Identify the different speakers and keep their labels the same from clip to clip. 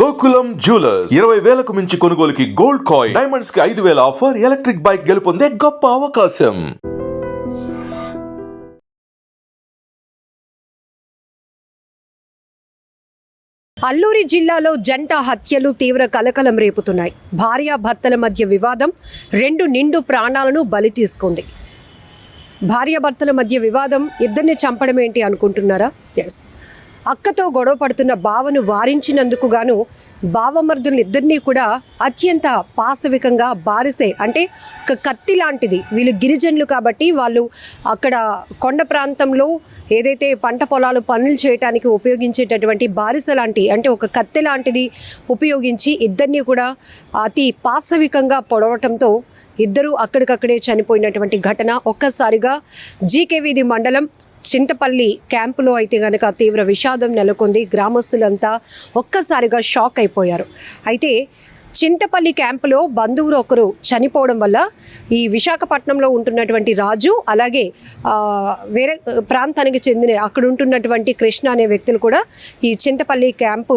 Speaker 1: Gokulam jewellers. ఇరవై వేలకు మించి కొనుగోలుకి గోల్డ్ కాయిన్. డైమండ్స్కి ఐదు వేల ఆఫర్ ఎలక్ట్రిక్ బైక్ గెలుపొందే గొప్ప అవకాశం.
Speaker 2: అల్లూరి జిల్లాలో జంట హత్యలు తీవ్ర కలకలం రేపుతున్నాయి. భార్యాభర్తల మధ్య వివాదం రెండు నిండు ప్రాణాలను బలి తీసుకుంది. భార్యాభర్తల మధ్య వివాదం ఇద్దరిని చంపడం ఏంటి అనుకుంటున్నారా? ఎస్ అక్కతో గొడవ పడుతున్న బావను వారించినందుకు గాను బావమర్దులిద్దరినీ కూడా అత్యంత పాశవికంగా బారిసే అంటే ఒక కత్తి లాంటిది. వీళ్ళు గిరిజనులు కాబట్టి వాళ్ళు అక్కడ కొండ ప్రాంతంలో ఏదైతే పంట పొలాలు పనులు చేయడానికి ఉపయోగించేటటువంటి బారిస లాంటి అంటే ఒక కత్తి లాంటిది ఉపయోగించి ఇద్దరిని కూడా అతి పాశవికంగా పొడవటంతో ఇద్దరు అక్కడికక్కడే చనిపోయినటువంటి ఘటన. ఒక్కసారిగా జీకేవీధి మండలం చింతపల్లి క్యాంపులో అయితే గనక తీవ్ర విషాదం నెలకొంది. గ్రామస్తులంతా ఒక్కసారిగా షాక్ అయిపోయారు. అయితే చింతపల్లి క్యాంపులో బంధువులు ఒకరు చనిపోవడం వల్ల ఈ విశాఖపట్నంలో ఉంటున్నటువంటి రాజు అలాగే వేరే ప్రాంతానికి చెందిన అక్కడ ఉంటున్నటువంటి కృష్ణ అనే వ్యక్తులు కూడా ఈ చింతపల్లి క్యాంపు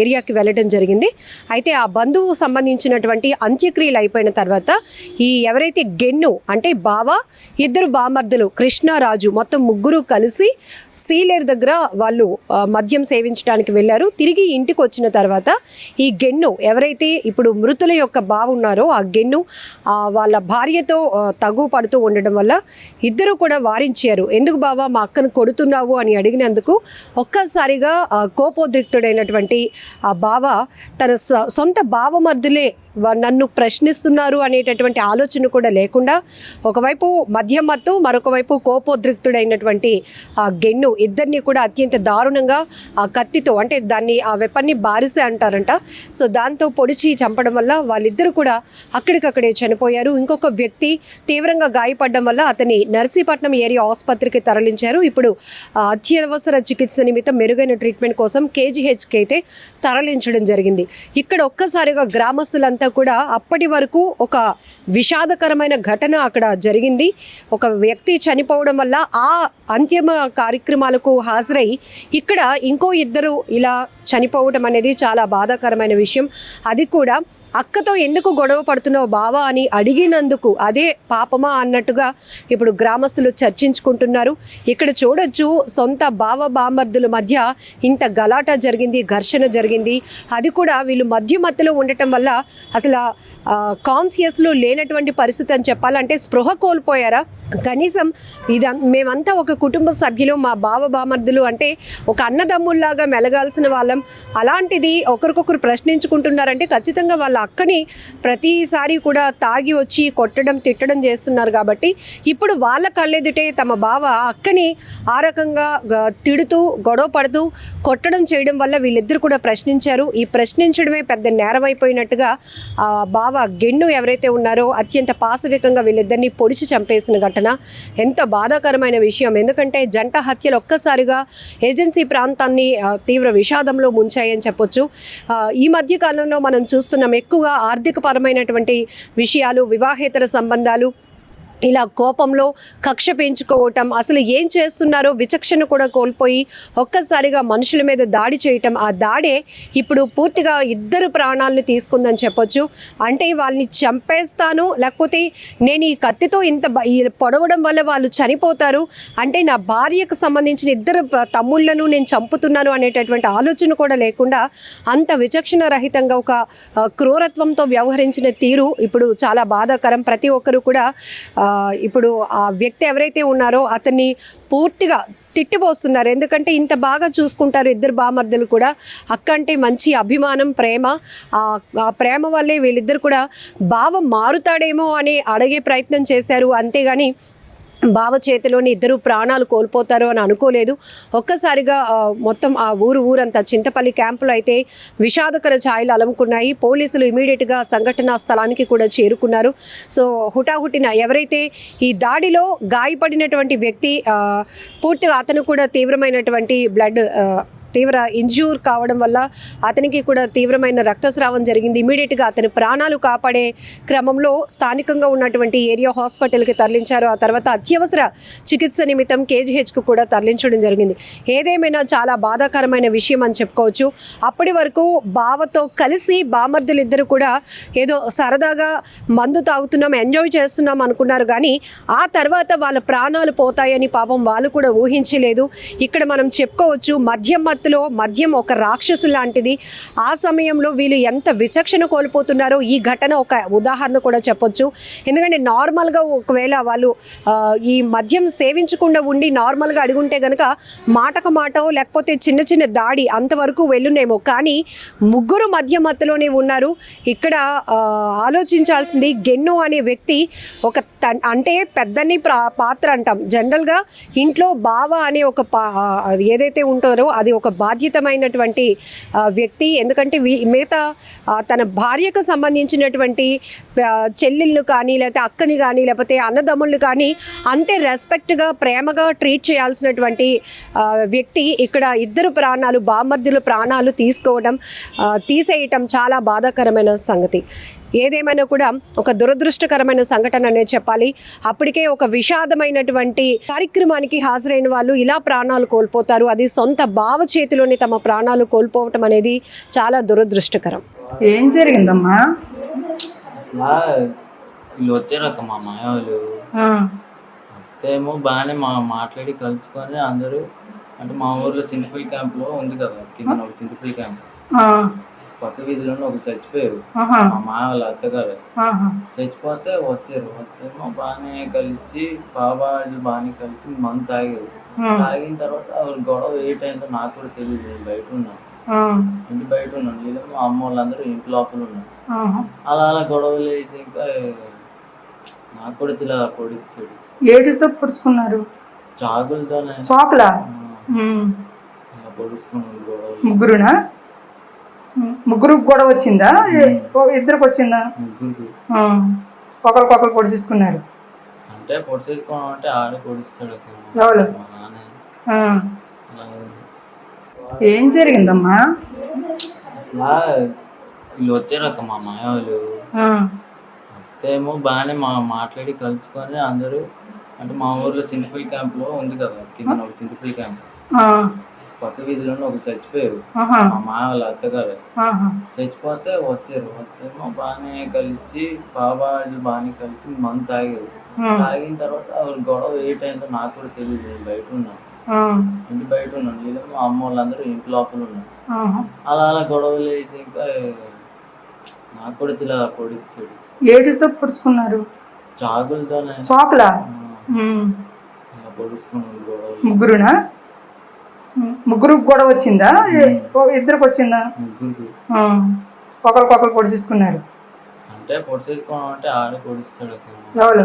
Speaker 2: ఏరియాకి వెళ్ళడం జరిగింది. అయితే ఆ బంధువు సంబంధించినటువంటి అంత్యక్రియలు అయిపోయిన తర్వాత ఈ ఎవరైతే గెన్ను అంటే బావ ఇద్దరు బామర్దులు కృష్ణ రాజు మొత్తం ముగ్గురు కలిసి సీలేరు దగ్గర వాళ్ళు మద్యం సేవించడానికి వెళ్ళారు. తిరిగి ఇంటికి వచ్చిన తర్వాత ఈ గెన్ను ఎవరైతే ఇప్పుడు మృతుల యొక్క బావ ఉన్నారో ఆ గెన్ను వాళ్ళ భార్యతో తగు పడుతూ ఉండడం వల్ల ఇద్దరు కూడా వారించారు. ఎందుకు బావా మా అక్కను కొడుతున్నావు? అని అడిగినందుకు ఒక్కసారిగా కోపోద్రిక్తుడైనటువంటి ఆ బావ తన సొంత బావమర్దులే నన్ను ప్రశ్నిస్తున్నారు అనేటటువంటి ఆలోచన కూడా లేకుండా ఒకవైపు మధ్యమత్తు మరొక వైపు కోపోద్రిక్తుడైనటువంటి ఆ గెన్ను ఇద్దరిని కూడా అత్యంత దారుణంగా ఆ కత్తితో అంటే దాన్ని ఆ వెపన్ని బారిసే అంటారంట. సో దాంతో పొడిచి చంపడం వల్ల వాళ్ళిద్దరూ కూడా అక్కడికక్కడే చనిపోయారు. ఇంకొక వ్యక్తి తీవ్రంగా గాయపడడం వల్ల అతని నర్సీపట్నం ఏరియా ఆసుపత్రికి తరలించారు. ఇప్పుడు అత్యవసర చికిత్స నిమిత్తం మెరుగైన ట్రీట్మెంట్ కోసం కేజీహెచ్కి అయితే తరలించడం జరిగింది. ఇక్కడ ఒక్కసారిగా గ్రామస్తులంతా కూడా అప్పటి వరకు ఒక విషాదకరమైన ఘటన అక్కడ జరిగింది. ఒక వ్యక్తి చనిపోవడం వల్ల ఆ అంతిమ కార్యక్రమాలకు హాజరై ఇక్కడ ఇంకో ఇద్దరు ఇలా చనిపోవడం అనేది చాలా బాధాకరమైన విషయం. అది కూడా అక్కతో ఎందుకు గొడవ పడుతున్నావు బావా అని అడిగినందుకు అదే పాపమా అన్నట్టుగా ఇప్పుడు గ్రామస్తులు చర్చించుకుంటున్నారు. ఇక్కడ చూడొచ్చు సొంత బావ బామర్దుల మధ్య ఇంత గలాట జరిగింది ఘర్షణ జరిగింది. అది కూడా వీళ్ళు మధ్య మధ్యలో ఉండటం వల్ల అసలు కాన్సియస్లో లేనటువంటి పరిస్థితి అని చెప్పాలంటే స్పృహ కోల్పోయారా? కనీసం ఇదం మేమంతా ఒక కుటుంబ సభ్యులు మా బావ బామర్దులు అంటే ఒక అన్నదమ్ముల్లాగా మెలగాల్సిన వాళ్ళం. అలాంటిది ఒకరికొకరు ప్రశ్నించుకుంటున్నారంటే ఖచ్చితంగా వాళ్ళ అక్కని ప్రతిసారి కూడా తాగి వచ్చి కొట్టడం తిట్టడం చేస్తున్నారు కాబట్టి ఇప్పుడు వాళ్ళ కళ్ళెదుటే తమ బావ అక్కని ఆ రకంగా తిడుతూ గొడవ పడుతూ కొట్టడం చేయడం వల్ల వీళ్ళిద్దరు కూడా ప్రశ్నించారు. ఈ ప్రశ్నించడమే పెద్ద నేరం అయిపోయినట్టుగా ఆ బావ గెన్ను ఎవరైతే ఉన్నారో అత్యంత పాశవికంగా వీళ్ళిద్దరిని పొడిచి చంపేసిన ఘటన. ఎంత బాధాకరమైన విషయం. ఎందుకంటే జంట హత్యలు ఒక్కసారిగా ఏజెన్సీ ప్రాంతాన్ని తీవ్ర విషాదంలో ముంచాయని చెప్పొచ్చు. ఈ మధ్య కాలంలో మనం చూస్తున్నాం ఎక్కువగా ఆర్థిక పరమైనటువంటి విషయాలు వివాహేతర సంబంధాలు ఇలా కోపంలో కక్ష పెంచుకోవటం అసలు ఏం చేస్తున్నారో విచక్షణ కూడా కోల్పోయి ఒక్కసారిగా మనుషుల మీద దాడి చేయటం ఆ దాడే ఇప్పుడు పూర్తిగా ఇద్దరు ప్రాణాలను తీసుకుందని చెప్పొచ్చు. అంటే వాళ్ళని చంపేస్తాను లేకపోతే నేను ఈ కత్తితో ఇంత పొడవడం వల్ల వాళ్ళు చనిపోతారు. అంటే నా భార్యకు సంబంధించిన ఇద్దరు తమ్ముళ్ళను నేను చంపుతున్నాను అనేటటువంటి ఆలోచన కూడా లేకుండా అంత విచక్షణ రహితంగా ఒక క్రూరత్వంతో వ్యవహరించిన తీరు ఇప్పుడు చాలా బాధాకరం. ప్రతి ఒక్కరు కూడా ఇప్పుడు ఆ వ్యక్తి ఎవరైతే ఉన్నారో అతన్ని పూర్తిగా తిట్టిపోస్తున్నారు. ఎందుకంటే ఇంత బాగా చూసుకుంటారు ఇద్దరు బామర్దులు కూడా. అక్క అంటే మంచి అభిమానం ప్రేమ. ఆ ప్రేమ వల్లే వీళ్ళిద్దరు కూడా భావం మారుతాడేమో అని అడిగే ప్రయత్నం చేశారు. అంతేగాని బావ చేతిలోని ఇద్దరు ప్రాణాలు కోల్పోతారు అని అనుకోలేదు. ఒక్కసారిగా మొత్తం ఆ ఊరు ఊరంతా చింతపల్లి క్యాంపులో అయితే విషాదకర ఛాయలు అలముకున్నాయి పోలీసులు ఇమీడియట్గా సంఘటనా స్థలానికి కూడా చేరుకున్నారు. సో హుటాహుటిన ఎవరైతే ఈ దాడిలో గాయపడినటువంటి వ్యక్తి పూర్తిగా అతను కూడా తీవ్రమైనటువంటి బ్లడ్ తీవ్ర ఇంజూర్ కావడం వల్ల అతనికి కూడా తీవ్రమైన రక్తస్రావం జరిగింది. ఇమీడియట్గా అతని ప్రాణాలు కాపాడే క్రమంలో స్థానికంగా ఉన్నటువంటి ఏరియా హాస్పిటల్కి తరలించారు. ఆ తర్వాత అత్యవసర చికిత్స నిమిత్తం కేజీహెచ్కు కూడా తరలించడం జరిగింది. ఏదేమైనా చాలా బాధాకరమైన విషయం అని చెప్పుకోవచ్చు. అప్పటి వరకు బావతో కలిసి బామర్దులు ఇద్దరు కూడా ఏదో సరదాగా మందు తాగుతున్నాం ఎంజాయ్ చేస్తున్నాం అనుకున్నారు. కానీ ఆ తర్వాత వాళ్ళ ప్రాణాలు పోతాయని పాపం వాళ్ళు కూడా ఊహించలేదు. ఇక్కడ మనం చెప్పుకోవచ్చు మద్యం మత్తులో మద్యం ఒక రాక్షసు లాంటిది. ఆ సమయంలో వీళ్ళు ఎంత విచక్షణ కోల్పోతున్నారో ఈ ఘటన ఒక ఉదాహరణ కూడా చెప్పొచ్చు. ఎందుకంటే నార్మల్గా ఒకవేళ వాళ్ళు ఈ మద్యం సేవించకుండా ఉండి నార్మల్గా అడుగుంటే గనక మాటకు మాట లేకపోతే చిన్న చిన్న దాడి అంతవరకు వెళ్ళునేమో. కానీ ముగ్గురు మద్య మత్తులోనే ఉన్నారు. ఇక్కడ ఆలోచించాల్సింది గెన్నో అనే వ్యక్తి ఒక అంటే పెద్దని పాత్ర అంటాం. జనరల్గా ఇంట్లో బావ అనే ఒక పా ఏదైతే ఉంటారో అది ఒక బాధ్యతమైనటువంటి వ్యక్తి. ఎందుకంటే మిగతా తన భార్యకు సంబంధించినటువంటి చెల్లెళ్ళు కానీ లేకపోతే అక్కని కానీ లేకపోతే అన్నదమ్ముళ్ళు కానీ అంతే రెస్పెక్ట్గా ప్రేమగా ట్రీట్ చేయాల్సినటువంటి వ్యక్తి ఇక్కడ ఇద్దరు ప్రాణాలు బామర్దుల ప్రాణాలు తీసుకోవడం తీసేయటం చాలా బాధాకరమైన సంగతి. ఏదేమైనా కూడా ఒక దురదృష్టకరమైన సంఘటన అనే చెప్పాలి. అప్పటికే ఒక విషాదమైనటువంటి కార్యక్రమానికి హాజరైన వాళ్ళు ఇలా ప్రాణాలు కోల్పోతారు. అది సొంత బావ చేతిలోని తమ ప్రాణాలు కోల్పోవటం అనేది చాలా దురదృష్టకరం.
Speaker 3: ఏం జరిగిందమ్మా?
Speaker 4: అసలా వీళ్ళు వచ్చారు అక్క మా మాయ వాళ్ళు వస్తే ఏమో బాగానే మా మాట్లాడి కలుసుకొని అందరూ అంటే మా ఊర్లో చింతపల్లి క్యాంప్లో ఉంది కదా కింద ఒక చింతపల్లి క్యాంప్ పక్క వీధిలో ఒక చచ్చిపోయారు మా మాయ వాళ్ళ అత్తగారు. చచ్చిపోతే వచ్చారు. వస్తేమో బాగానే కలిసి బాబాలు బాగానే కలిసి మందు తాగారు. తాగిన తర్వాత ఆవిడ గొడవ ఏ టైంలో నాకు కూడా తెలియదు నేను బయట ఉన్నాను ఇంటి బయట ఉన్నాను వీళ్ళు మా అమ్మ వాళ్ళందరూ ఇంటి లోపల ఉన్నారు. అలా అలా గొడవలు వేసి ఇంకా నాకు కూడా ఆ పొడిచాడు
Speaker 3: ఏటితో పొడుచుకున్నారు?
Speaker 4: చాకులతోనే.
Speaker 3: చాకులా?
Speaker 4: ఇలా పొడుచుకున్నాను గొడవలు.
Speaker 3: ముగ్గురునా? ముగ్గురు గొడవ వచ్చిందా? ఇద్దరికి వచ్చిందా?
Speaker 4: ముగ్గురికి.
Speaker 3: ఆ, ఒకరికొకరు పొడిచేసుకున్నారు.
Speaker 4: అంటే పొడిచేసుకోవడం అంటే ఆడే పొడిస్తాడు.
Speaker 3: ఎవరు?
Speaker 4: మా
Speaker 3: ఏం జరిగిందమ్మా?
Speaker 4: వీళ్ళు వచ్చారు అక్క మా మాయ వాళ్ళు.
Speaker 3: ఆ,
Speaker 4: వస్తే ఏమో బాగానే మా మాట్లాడి కలుసుకొని అందరూ అంటే మా ఊర్లో చింతపల్లి క్యాంప్లో ఉంది కదా కింద ఒక చింతపల్లి క్యాంప్. పక్క వీధిలో ఒక చచ్చిపోయారు. మా మాయ వాళ్ళ అత్తగారు. చచ్చిపోతే వచ్చారు. వస్తేమో బాగానే కలిసి బాబాలు బాగానే కలిసి మందు తాగారు. తాగిన తర్వాత ఆవిడ గొడవ ఏ టైంలో నాకు కూడా తెలియదు నేను బయట ఉన్నాను. ఇంటి బయట ఉన్నాను వీళ్ళు మా అమ్మ వాళ్ళందరూ ఇంటి లోపల ఉన్నారు. అలా అలా గొడవలు వేసి ఇంకా నాకు కూడా ఆ పొడిచాడు
Speaker 3: ఏటితో పొడుచుకున్నారు?
Speaker 4: చాకులతోనే.
Speaker 3: చాకులా?
Speaker 4: ఇలా పొడుచుకున్నాను గొడవలు.
Speaker 3: ముగ్గురునా? ముగ్గురు గొడవ వచ్చిందా? ఇద్దరికి వచ్చిందా?
Speaker 4: ముగ్గురికి.
Speaker 3: ఆ, ఒకరికొకరు పొడిచేసుకున్నారు.
Speaker 4: అంటే పొడిచేసుకోవడం అంటే ఆడే పొడిస్తాడు.
Speaker 3: ఎవరు?